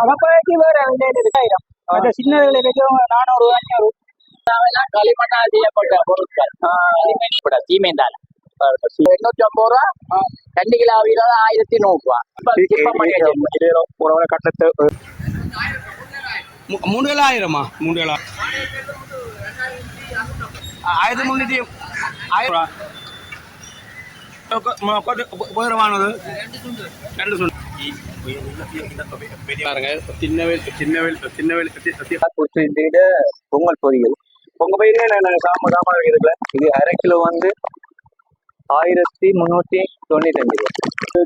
அகப்பாய்க்கு வேற விலையில அந்த சின்ன விலையிலும் நானூறு அஞ்சூறு களிமண்ணால் செய்யப்பட்ட பொருட்கள். களிமண் சீமேந்தால எண்ணூத்தி ஐம்பது ரூபா ரெண்டு கிலோ வீதம் ஆயிரத்தி நூறு ரூபா உறவுல கட்டத்து மூணு வேலை ஆயிரமா மூணு வேலை ஆயிரத்தி முன்னூற்றி ஆயிரம். உயரமானது ரெண்டு சொல்லு பாருங்க சின்னவேல் சின்னவேல் சின்னவேல் பொங்கல் பொரியல் உங்க பையன் நான் சாம சாமான வைக்கிறதுல இது அரை கிலோ வந்து ஆயிரத்தி முந்நூற்றி தொண்ணூத்தி அஞ்சு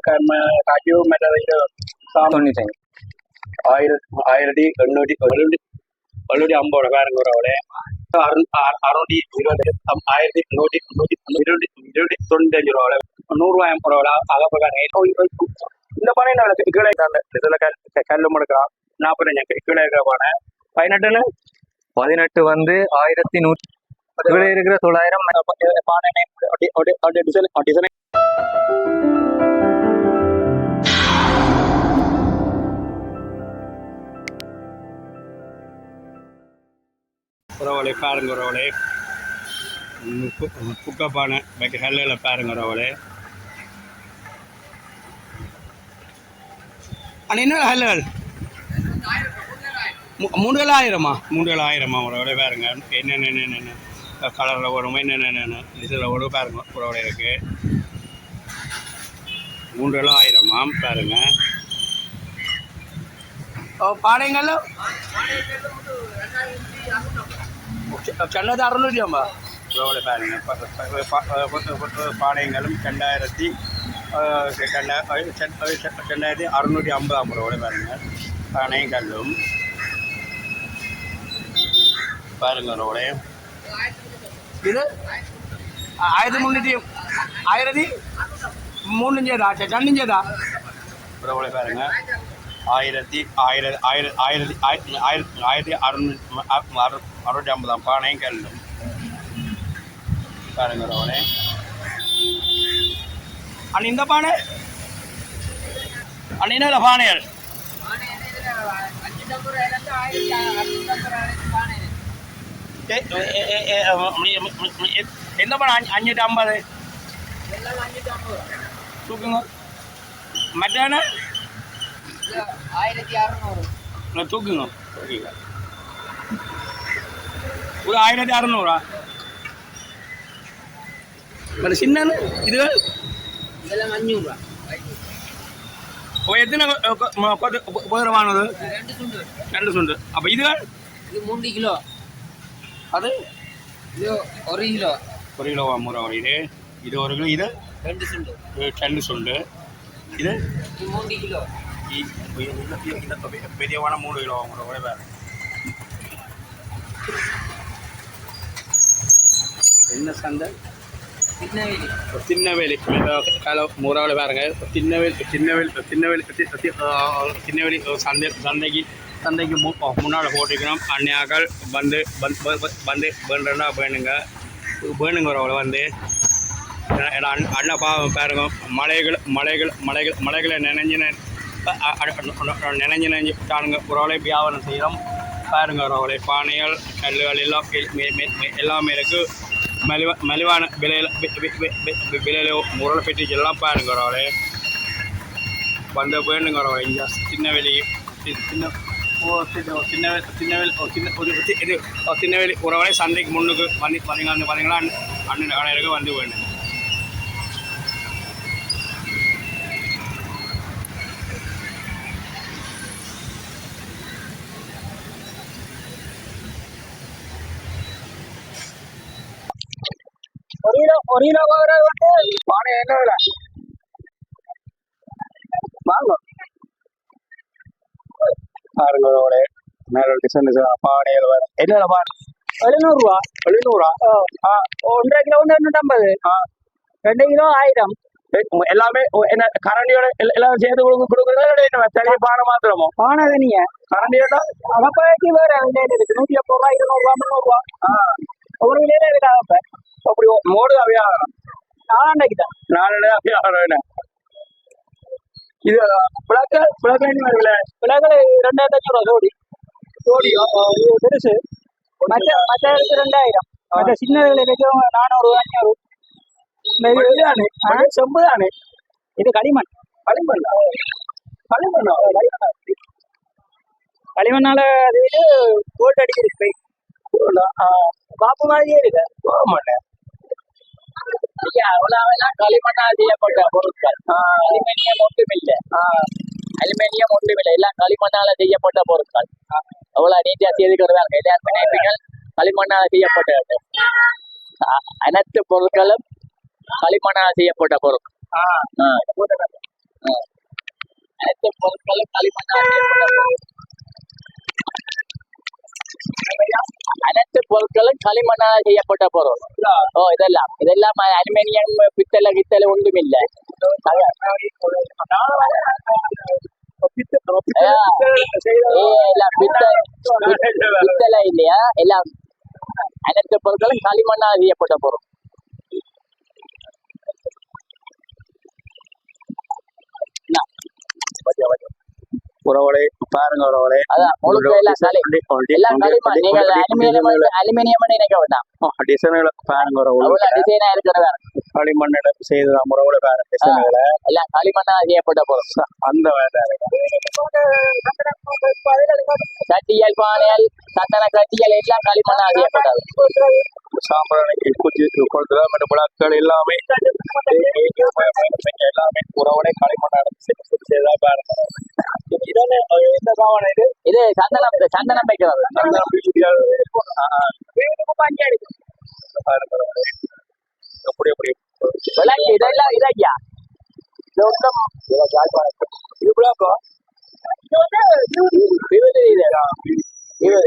காஜு மெட்டல் சாம தொண்ணூத்தி அஞ்சு ஆயிரத்தி ஆயிரத்தி எண்ணூற்றி எழுநூற்றி எழுநூற்றி ஐம்பது பாருங்க உறவுல அறுநூற்றி இருபது ஆயிரத்தி நூற்றி நூற்றி தொண்ணூத்தஞ்சு ரூபாவில் அகப்பக இந்த என்ன விலை? கீழே இதில் கல் கல் முடுக்கலாம் நாற்பத்தஞ்சு கீழே இருக்கிற பதினெட்டுன்னு பதினெட்டு வந்து ஆயிரத்தி நூற்றி இருக்கிற தொள்ளாயிரம் பானை டிசைன் டிசைன் உறவுகளை பாருங்க உறவுகளே புக்கப்பானை வைக்க கல்லில் பாருங்க உறவுகளே அண்ணா என்ன கல்லுகள்? மூ- ஆயிரமா மூணு ஆயிரமா உறவுடைய பாருங்க. என்னென்ன என்னென்ன கலரில் வரும் என்னென்ன இதில் வரும் பாருங்க உறவுடைய இருக்கு. மூன்றுகளும் ஆயிரமா பாருங்க பாடைங்களும் சென்னது அறநூற்றி ஐம்பது ரூபாவில் பாருங்கள் பானையங்களும் ரெண்டாயிரத்தி ரெண்டாயிரத்தி அறுநூற்றி ஐம்பதாம் ரூபாவில் பாருங்கள் பானையும் கல்லும் பாருங்கள் ரோடே இது? ஆயிரத்தி முந்நூற்றி ஆயிரத்தி மூணுஞ்சேதா சன்னஞ்சேதா? ரோடே பாருங்கள் ஆயிரத்தி ஆயிரத்தி ஆயிரத்தி ஆயிரத்தி ஆயிரத்தி ஆயிரத்தி அறுநூற்றி அறுநூற்றி ஐம்பதாம் பானையும் கல்லும் பாருங்க ரோடே அண்ணா இந்த பானை? அண்ணா என்ன எ- எந்த படம் அஞ்சு அஞ்சூற்றி ஐம்பது. தூக்குங்க. மற்றான ஆயிரத்தி அறுநூறு. தூக்குங்க. தூக்கிங்க ஒரு ஆயிரத்தி அறநூறா மற்ற சின்ன இதுகள் இதெல்லாம் அஞ்சூறுரூவா எத்தனை குதிரமானது ரெண்டு சுண்டு அப்போ இதுகள் இது மூணு கிலோ அது இது ஒரு கிலோ ஒரு கிலோ முறை இது இது ஒரு கிலோ இது ரெண்டு சுண்டு ரெண்டு சுண்டு இது மூணு கிலோ பெரியவான மூணு கிலோ உங்களோட வேறு என்ன சந்தை? திருநெல்வேலி திருநெல்வேலி கால முறாவில் பாருங்க. திருநெல்வேலி திருநெல்வேலி திருநெல்வேலி திருநெல்வேலி சந்தை சந்தைக்கு சந்தைக்கு மு முன்னால் போட்டிருக்கணும் அந்நியாக்கள் வந்து வந்து வந்து வேண்டுன்னா வேணுங்க. வேணுங்க அவளை வந்து ஏன்னா அண்ணா பாவம் பாருங்க. மலைகள் மலைகள் மலைகள் மலைகளை நினைஞ்சு நினைஞ்சு நினைஞ்சு தானுங்க உறவுகளை வியாபாரம் செய்கிறோம். பாருங்க உறவுகளை பானைகள் கல்லுகள் எல்லாம் எல்லாமே இருக்குது மலிவா மலிவான விலையில் விலையில் முறையில் பெற்று எல்லாம் பாருங்க உறவுகளே வந்து இங்கே சின்ன வெளி சின்ன ஓ சின்ன சின்ன வெளி சின்ன ஒரு இது ஓ, சின்ன வெளி உறவுகளை சந்தைக்கு முன்னுக்கு வந்து பார்த்தீங்கன்னா வந்து பார்த்தீங்கன்னா அண்ணன் கடையிலுக்கு வந்து வேணுங்க. ஒரு கிலோ கோவரை வந்து பானை என்ன விலை வாங்க பாருங்க உறவுகளே மேலே டிசைன் பானைகள் வேறு என்ன பானை எழுநூறுவா எழுநூறா ஆ, ஒன்றரை கிலோ ஒன்று எண்ணூற்றம்பது ரெண்டு கிலோ ஆயிரம் எல்லாமே என்ன கரண்டியோட எல்லாம் சேர்த்து கொடுக்க கொடுக்குறதா என்ன தனியாக பானை மாத்திரமோ பானை தனியா கரண்டியோட அகப்பாய்க்கு வேற விலையில இருக்கு நூற்றி ஐம்பது ரூபா இருநூறுவா முந்நூறுவா ஒரு விலையில இருக்கு அகப்பை அப்படி மோடு அவியாகரம் நாலாண்டைக்கு தான். நாலு என்ன? இது பிளக்க விலை விலைகள் ரெண்டாயிரத்தி அஞ்சூறு ஜோடி. ஜோடி இது பெருசு. மற்ற மற்ற ரெண்டாயிரம். மற்ற சின்னதுகளுக்கு நானூறு அஞ்சூறு இதுதானே செம்பு தானே இது களிமண். களிமண் களிமண்ணா? களிமண்ணால அது கோல்ட் அடிக்கிறது பாப்பு மாதிரியே இருக்கு. மாட்டேன் ஐயா, அவ்வளவெல்லாம் களிமண்ணால் செய்யப்பட்ட பொருட்கள். அலுமினியம் ஒன்றுமில்லை. அலுமினியம் ஒன்றுமில்லை. எல்லாம் களிமண்ணால செய்யப்பட்ட பொருட்கள். அவ்வளவு நீட்டா செய்துக்கிறதாங்க எல்லாம் பிணைப்புகள் களிமண்ணால செய்யப்பட்டது அனைத்து பொருட்களும் களிமண்ணால் செய்யப்பட்ட பொருட்கள். அனைத்து பொருட்களும் களிமண்ணால் செய்யப்பட்ட பொருட்கள். அனைத்து பொருட்களும் களிமண்ணால் செய்யப்பட்ட பொருள் ஓ இதெல்லாம் இதெல்லாம் அலுமினியம் பித்தளை கித்தளை ஒன்றும் இல்லை பித்தளை இல்லையா எல்லாம் அனைத்து பொருட்களும் களிமண்ணால் செய்யப்பட்ட பொருள் என்ன? உறவுகளே பாருங்க உறவுகளே. அலுமினியம் நினைக்க வேண்டாம். டிசைன்களை பாருங்க உறவுகளே. டிசைனா இருக்கிறதா? களிமண்ணில் செய்ததான் உறவுகளை பாருங்க டிசைன்களை எல்லாம் களிமண்ணால் செய்யப்பட்ட பொருள். அந்த வேலை கட்டியல் பானையல் சந்தன கட்டியல் எல்லாம் களிமண்ணால் செய்யப்பட்டது. சாம்பிராணி குச்சி கொடுக்குற மற்ற விழாக்கள் எல்லாமே எல்லாமே உறவுகளை களிமண்ணால் செய்தா பாருங்க. இதே இந்த பாவனை இது. சந்தனம் சந்தனம் வைக்கிறது அந்த எப்படி எப்படி? விளக்கு இதெல்லாம் இதையா இது ஒன்றும் இது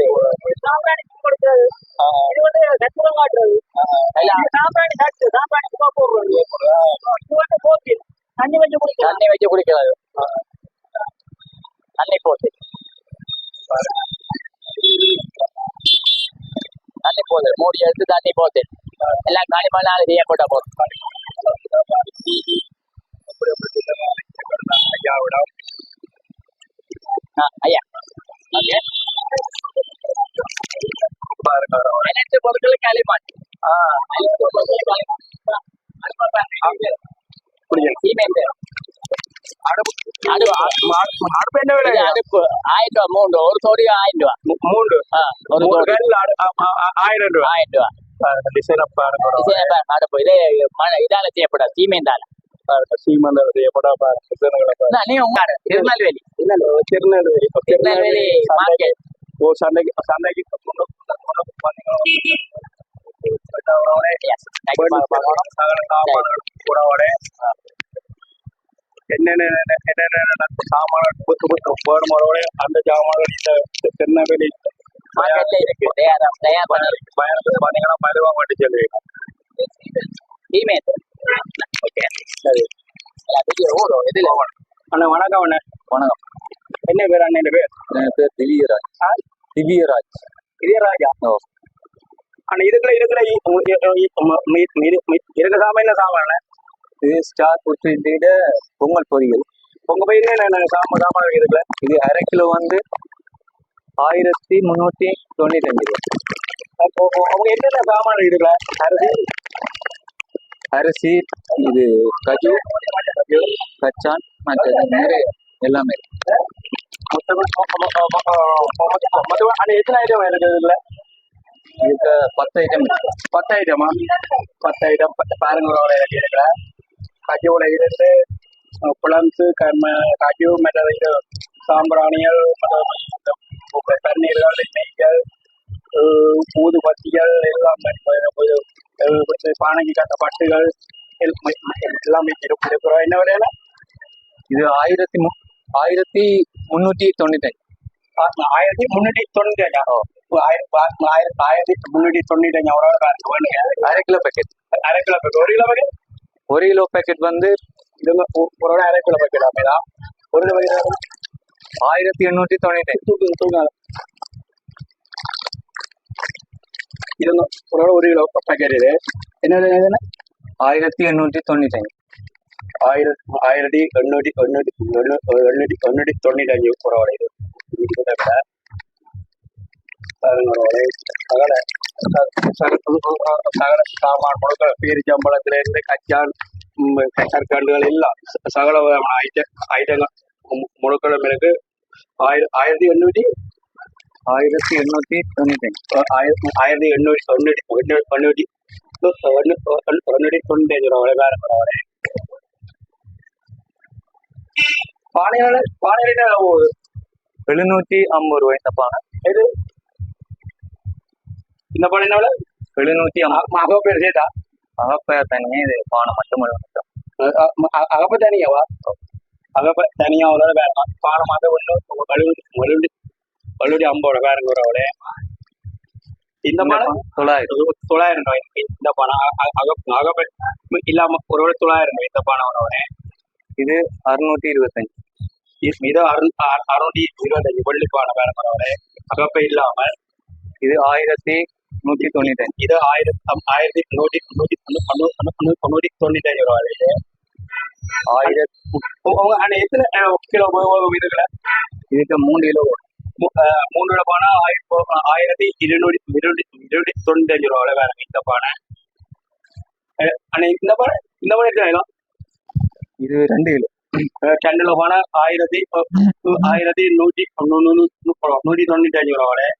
விழாக்கா விபதி இது விபதி தண்ணி வச்சு குடிக்கலாம். தண்ணி வச்சு குடிக்கிறது தண்ணி போது மூடி எடுத்து தண்ணி போட்டு. எல்லாம் களிமண்ணால் செய்யப்பட்ட போது ஆயிரம் ரூபா மூன்று ஒரு சோடி ஆயிரம் ரூபா மூ- ஒரு ஆயிரம் ரூபாய். ஆயிரம் ரூபா டிசைன் பாருங்க இதால செய்யப்படாது திருநெல்வேலி திருநெல்வேலி திருநெல்வேலி மார்க்கெட் ஓ சந்தைக்கு சந்தைக்கு கூடவோட என்னென்ன என்னென்ன சாமான் புத்து புத்து போடும்போதோட அந்த சாமான்கள் இந்த திருநெல்வேலி இருக்கு பார்த்தீங்கன்னா மதுவா மட்டும் சொல்லுவீங்க ஓகே சரி இதுல அண்ணா வணக்கம் அண்ணா வணக்கம் என்ன பேர் அண்ணன் பேர் பேர் திவ்யராஜ் திவ்யராஜ் இதயராஜா ஓ இதுக்குள்ள இருக்கிற இ- உ- இ- இ- ம- மி- மி- மி- இருக்கிற சாமான் என்ன சாமான்? இது ஸ்டார் புற்றிட பொங்கல் பொரியல் உங்க பையன் என்ன சாமான் சாமான் இருக்கு இதுக்குள்ள இது அரை கிலோ வந்து ஆயிரத்தி முந்நூற்றி தொண்ணூற்றி அஞ்சு அவங்க என்னென்ன சாமான் இருக்கு இதுக்குள்ள அரிசி அரிசி இது கஜு கச்சான் மற்ற நிறைய எல்லாமே மதுவா அண்ணா எத்தனை ஐட்டம் இருக்கு இதுல இதுக்கு பத்து ஐட்டம் பத்து ஐட்டமா பத்து ஐட்டம் பாருங்க ஒரு இருக்கிற கஜுவோட இருந்து பிளம்ஸு கர்ம கஜு மற்ற இது சாம்பிராணிகள் மற்ற தண்ணீர்கள் நெய்கள் ஊது பத்திகள் எல்லாம் பானைக்கு கட்ட பட்டுகள் எல்லாமே இருக்கிறோம் என்ன விலையில இது ஆயிரத்தி மு ஆயிரத்தி முந்நூற்றி தொண்ணூற்றி ஆயிரத்தி முன்னூற்றி தொண்ணூற்றி அஞ்சா. ஆயிரத்தி ஆயிரத்தி ஆயிரத்தி தொண்ணூற்றி அஞ்சா ஒரு வேணுங்க அரை கிலோ பேக்கெட் அரை கிலோ பேக்கெட் ஒரு கிலோ பேக்கெட் ஒரு கிலோ பேக்கெட் வந்து இது ஒ- ஒரு அரை கிலோ பேக்கெட் அப்படிதான் ஒரு கிலோ பேக்கெட் ஆயிரத்தி எண்ணூற்றி தொண்ணூற்றி தூக்கு தூங்க இது வந்து ஒரு ஒரு கிலோ பேக்கெட் இது. என்ன ஆயிரத்தி எண்ணூற்றி தொண்ணூற்றி ஆயிரத்தி ஆயிரத்தி எண்ணூற்றி எண்ணூற்றி எண்ணூ- எண்ணூற்றி எண்ணூற்றி தொண்ணூற்றி அஞ்சு. குறவோட இது இருபதை விட சகல சகல சகல சாமான் முழுக்க பேரிச்சம்பளத்துல இருந்து கச்சான் ம், கற்கண்டுகள் எல்லாம் சகல விதமான ஐட்ட ஐட்டங்கள் மு- முழுக்களும் இருக்கு ஆயிர ஆயிரத்தி எண்ணூற்றி ஆயிரத்தி எண்ணூத்தி தொண்ணூத்தி ஆயிரத்தி ஆயிரத்தி எண்ணூற்றி தொண்ணூற்றி தொண்ணூற்றி தொண்ணூற்றி தொண்ணூற்றி ரூபாய் வேற பரவாயில்ல பானையில போகுது? எழுநூத்தி ஐம்பது ரூபாய் பானை. இது இந்த பானையினால எழுநூத்தி ஐம்பது. மக பேர் சேர்த்தா அகப்ப தனியே இது பானை மட்டும் மட்டும் அகப்ப தனியாவா? அகப்ப தனியா உள்ள வேற பானை மாத ஒன்று வலுவடி வலுவடி ஐம்பது வேறங்க ரூபாய் இந்த பானை? தொள்ளாயிரம். தொள்ளாயிரம் ரூபாய் இந்த பானை அகப்ப இல்லாம ஒரு தொள்ளாயிரம் ரூபாய் இந்த பானை ரூபாய் இது அறுநூத்தி இருபத்தஞ்சு. இது அறு அறு- அறுநூத்தி இருபத்தஞ்சு வெள்ளிப்பான வேலை பரவாயில்ல அகப்பை இல்லாமல் இது ஆயிரத்தி நூத்தி தொண்ணூத்தி அஞ்சு இது ஆயிரத்தி ஆயிரத்தி நூற்றி நூற்றி தொண்ணூற்றி தொண்ணூற்றி தொண்ணூற்றி அஞ்சு ரூபாய் இது ஆயிரத்தி எத்தனை கிலோ இதுல இதுக்கு மூணு கிலோ மூணு கிலோ பானை ஆயிரத்தி ஆயிரத்தி இருநூற்றி இருநூற்றி இருநூத்தி தொண்ணூத்தி அஞ்சு ரூபாய் வேற இந்த பானை அஹ், இந்த பானை இந்த பானை எத்தனை இது ரெண்டு கிலோ ரெண்டு பானை ஆயிரத்தி ஆயிரத்தி நூற்றி நூற்றி தொண்ணூற்றி அஞ்சு ரூபாய்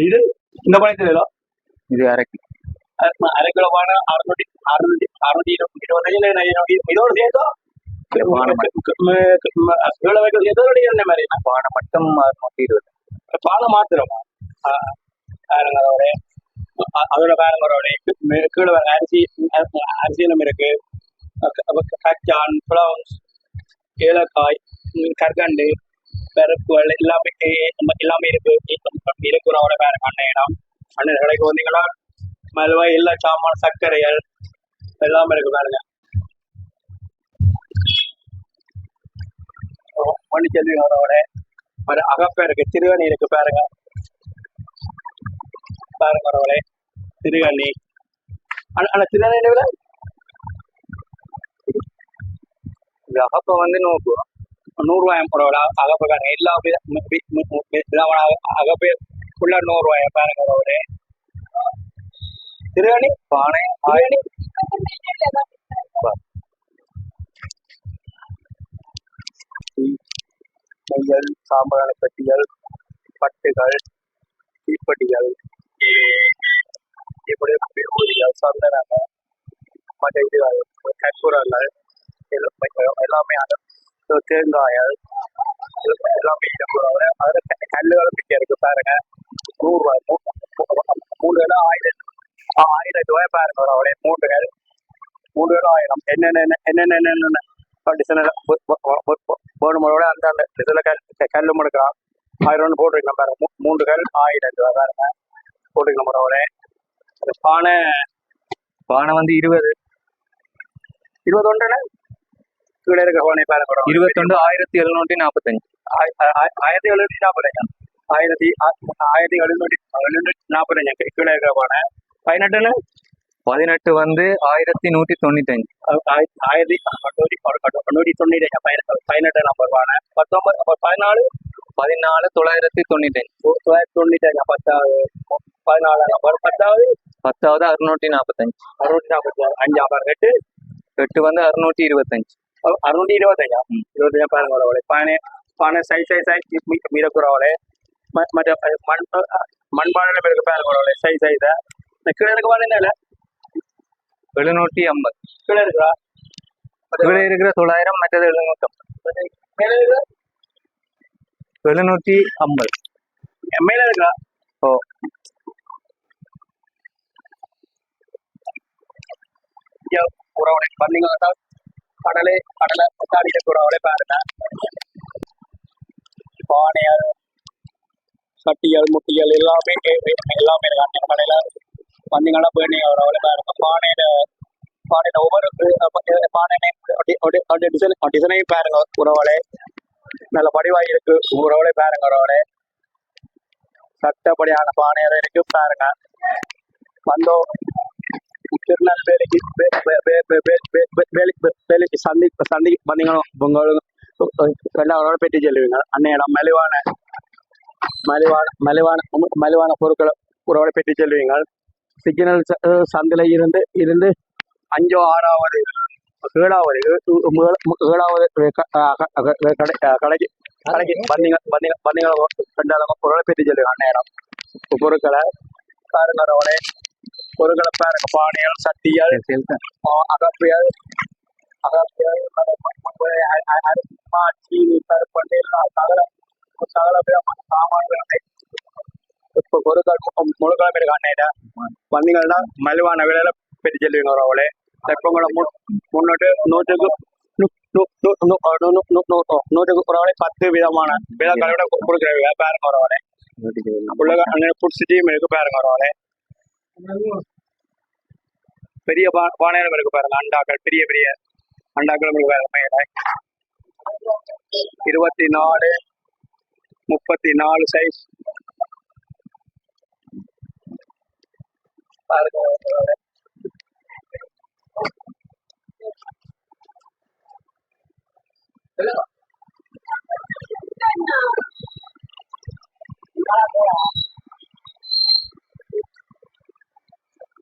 இது இந்த எத்தனை கிலோ இது அரை அரை கிலோ பானை அறுநூத்தி அறுநூத்தி அறுநூத்தி இரு- இருபத்தஞ்சு இதோட சேர்த்தோ பானை இவ்வளவு வைக்க எதோட என்ன மாதிரி பானை மட்டும் அறுநூத்தி இருபது பானை மாத்திரமா அதோட வேறங்களோட கீழே வேற அரிசி அரிசி நம்ம இருக்கு கச்சான் ஏலக்காய் கற்கண்டு பருப்புகள் எல்லாமே நம்ம எல்லாமே இருக்கு. இருக்கிறோட வேற அண்ணன் அண்ணன் கடைக்கு வந்தீங்கன்னா மறுவாய் எல்லா சாமான் சர்க்கரைகள் எல்லாமே இருக்கு பாருங்க. மணிச்செல்வியோட ஒரு அகப்ப இருக்கு. திருவணி இருக்கு பாருங்க. பாருங்க அவரோட திருவண்ணி. ஆனா திருவண்ணி விட இது அகப்ப வந்து நூறு ரூபா நூறுரூவாயம் பரவாயில்ல அகப்ப பாருங்க எல்லா வித- மி- அகப்பே உள்ள நூறுரூவாயம் பாருங்க அவரோட திருவணி பானை ஆயணி நெய்யல் சாம்பிராணி பெட்டிகள் பட்டுகள் தீப்பெட்டிகள். ஏ- இப்படி விபூதிகள் மற்ற இது கற்பூரங்கள். எல்லாமே எல்லாமே அது தேங்காய் எல்லாமே இருக்கிறவரை அதில் கல்லுகளும் பிடிக்க இருக்கு பாருங்க. நூறுரூவா மூணு வேலை ஆயிரம். ஆயிரம் ரூபாய் பாருங்க அவருடைய வேலை மூணு வேலை ஆயிரம். என்னென்ன என்னென்ன என்னென்ன கண்டிஷனில் வேணுமோட அந்த அந்த இதில் கல் கல் முடுக்கலாம். ஆயிரம் ஒன்று போட்டிருக்கலாம் பாருங்க. மூ- மூன்று கல் ஆயிரம் ரூபாய் பாருங்க. போட்டிருக்கலாம் முறவரே பானை பானை வந்து இருபது. இருபது ஒன்றுன்னு? இருக்க பானை பாருங்க முறவரே. இருபத்தொண்டு ஆயிரத்தி எழுநூத்தி நாற்பத்தஞ்சு ஆய- ஆய- ஆயிரத்தி நாற்பத்தஞ்சு எழுநூற்றி எழுநூற்றி நாற்பத்தஞ்சு கீழே இருக்கிற பானை பதினெட்டுன்னு பதினெட்டு வந்து ஆயிரத்தி நூத்தி தொண்ணூத்தி அஞ்சு ஆ- ஆய- ஆயிரத்தி நூற்றி நூற்றி தொண்ணூற்றி பதினெட்டு நம்பர் பானை பத்தொன்பது பதினாலு பதினாலு தொள்ளாயிரத்தி தொண்ணூத்தி அஞ்சு தொள்ளாயிரத்தி தொண்ணூற்றி அஞ்சு பத்தாவது பதினாலு நம்பர் பத்தாவது பத்தாவது அறுநூற்றி நாற்பத்தஞ்சு அறுநூற்றி நாற்பத்தி ஆறு அஞ்சு நம்பர் எட்டு எட்டு வந்து அறுநூற்றி இருபத்தஞ்சு பானை சை சை சை மீறக்குறவளே மற்ற அஹ், மண் அஹ், மண்பானையில இருக்கு பாருங்க அவளை சை சை இந்த கீழே இருக்க பானை என்ன எழுநூற்றி ஐம்பது கீழே இருக்கா கீழே இருக்கிற தொள்ளாயிரம் மற்றது எழுநூத்தி ஐம்பது எழுநூற்றி ஐம்பது மேலே இருக்கா ஓ இங்க உறவுகளை பண்ணீங்கன்னா கடலை கடலை கொண்டாடிட்டு இருக்கிறவளை பாருங்க பானைகள் சட்டிகள் முட்டிகள் எல்லாமே எல்லாமே இருக்கு அண்ணன் கடையில வந்தீங்கன்னா போய் நீங்க அவளை பாருங்க பானையில பானையில ஒவ்வொரு பானை டிசைன் டிசைனையும் பாருங்க உறவளே நல்ல படிவாய் இருக்கு உறவுகளே பாருங்க உறவுகளே சட்டப்படியான பானையில இருக்கு பாருங்க வந்தோம் திருநாள் வேலைக்கு வேலைக்கு வேலைக்கு சந்தை சந்தைக்கு வந்தீங்களோ உங்களுக்கும் ரெண்டாவதோட பெற்று செல்லுவீங்க அன்னையிடம் மலிவான மலிவான மலிவான மலிவான பொருட்களை உறவோட பெற்று செல்வீங்க சிக்னல் சந்தையில் இருந்து இருந்து அஞ்சோ ஆறாவது ஏழாவது ஏழாவது கடைக்கு கடைக்கு வந்தீங்க வந்தீங்க வந்தீங்களோ ரெண்டாவது பொருளை பெற்று செல்லுவீங்க அன்னையிடம் பொருட்களை காரணரோட ஒரு கிளப்பா இருக்கு பானையால் சட்டியால் அகப்பையால் அகப்பையால் அரிசிமா சீனி கருப்பண்ணி சகல சகல சாமான்கள் இப்போ ஒரு முழுக்கிழமை இருக்கு அன்னையில வந்தீங்கன்னா மலிவான விலையில பெரிய செல்வீங்க உறவுகளே இப்போ கூட முன்னோட்டு நூற்றுக்கு நூற்றுக்கு உறவுகளே பத்து விதமான விதங்களோட கொடுக்குற பாருங்க உறவுகளே உலக அங்கே புடிச்சிட்டியும் இருக்கு பாருங்க உறவுகளே பெரிய பா பானையிலும் இருக்கு பாருங்க அண்டாக்கள் பெரிய பெரிய அண்டாக்கள் இருக்கு மேலே. இருபத்தி நாலு முப்பத்தி நாலு சைஸ் பாருங்க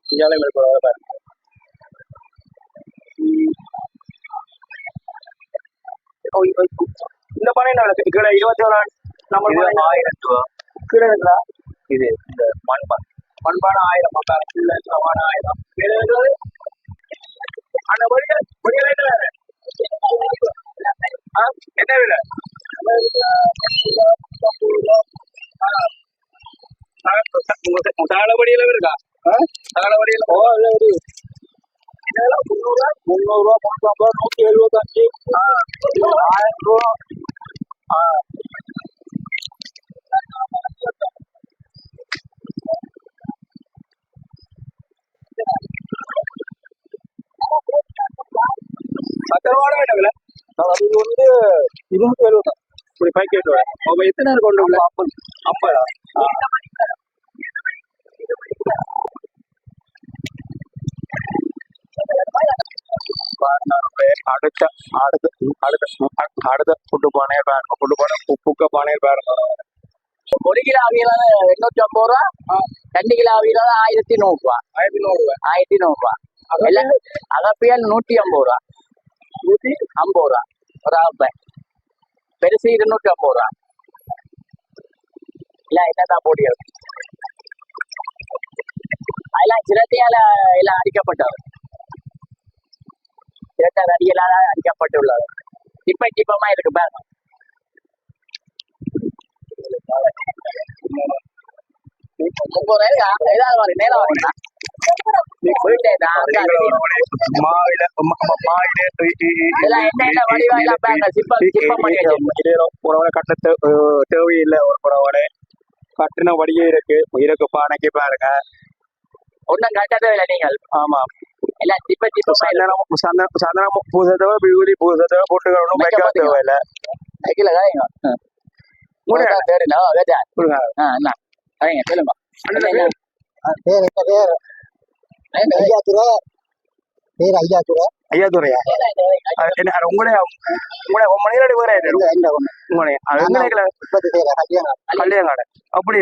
இதால எங்களுக்கு ஒரு உதவா இந்த பானை என்ன விலை? கீழே இருபத்தி ஒரு நம்ம ஆயிரம் ரூபா. கீழே இருக்கா இது இந்த மண்பான். மண்பான ஆயிரம் மண்பானை கீழே இருக்கிற ஆயிரம். கீழே இருக்கிறது அந்த வழியா என்ன விலை? தாழ வழியில இருக்கா? தகலபடியில ஓ இதெல்லாம் முந்நூறுரூவா முந்நூறுரூவா முந்நூற்றம்பது நூற்றி எழுபத்தஞ்சு. ஆயிரம் ரூபா. ஆ. பத்திரமான என்ன அது வந்து இருநூத்தி எழுபது இப்படி பாக்கெட் வரும் அவங்க எத்தனை கொண்டு அப்பா ஐம்பது. ஐம்பதா? அடுத்த அடுத்த அடுத்த அடுத்த ஃபுட்டு பானையை பாருங்க ஃபுட்டு பானை புக்க பானையை பாருங்க ஒரு கிலோ அவியல எண்ணூத்தி ஐம்பது ரூபா ரெண்டு கிலோ அவியல ஆயிரத்தி நூறு ரூபா ஆயிரத்தி நூறு ரூபா ஆயிரத்தி நூறு ரூபா அகப்பியல் நூத்தி ஐம்பது ரூபா நூத்தி ஐம்பது ரூபா ஒரு அகப்பை பெருசு இருநூத்தி ஐம்பது ரூபா இல்ல என்னதான் போட்டியது அதெல்லாம் சிரட்டையால எல்லாம் அடிக்கப்பட்டவர் இரண்டாவது அடிகளால் அடிக்கப்பட்டுள்ளது இப்ப தீபமா இருக்கு பாருங்க கட்ட தேவையில்லை ஒரு புறவோட. கட்டின வடியே இருக்கு இருக்கு பானைக்கு பாருங்க. ஒன்னும் கட்டதே இல்லை நீங்கள். ஆமா. એટલે દીપક દીપક સાંધારામાં સાંધારામાં પૂસ હતો બીજું પૂસ હતો પોટો કરવાનું બાઈક હતો એટલે બાઈક લગાવી મોટે તેરે ના હવે ત્યાં પૂરું હા ના અહીં પેલો તેર તેર ஐயா துறை பேர் ஐயா துறை ஐயா துறையா என்ன உங்களே உங்களே மணியாடி வேற என்ன உங்களே கல்யாணம் கல்யாணம் அப்படி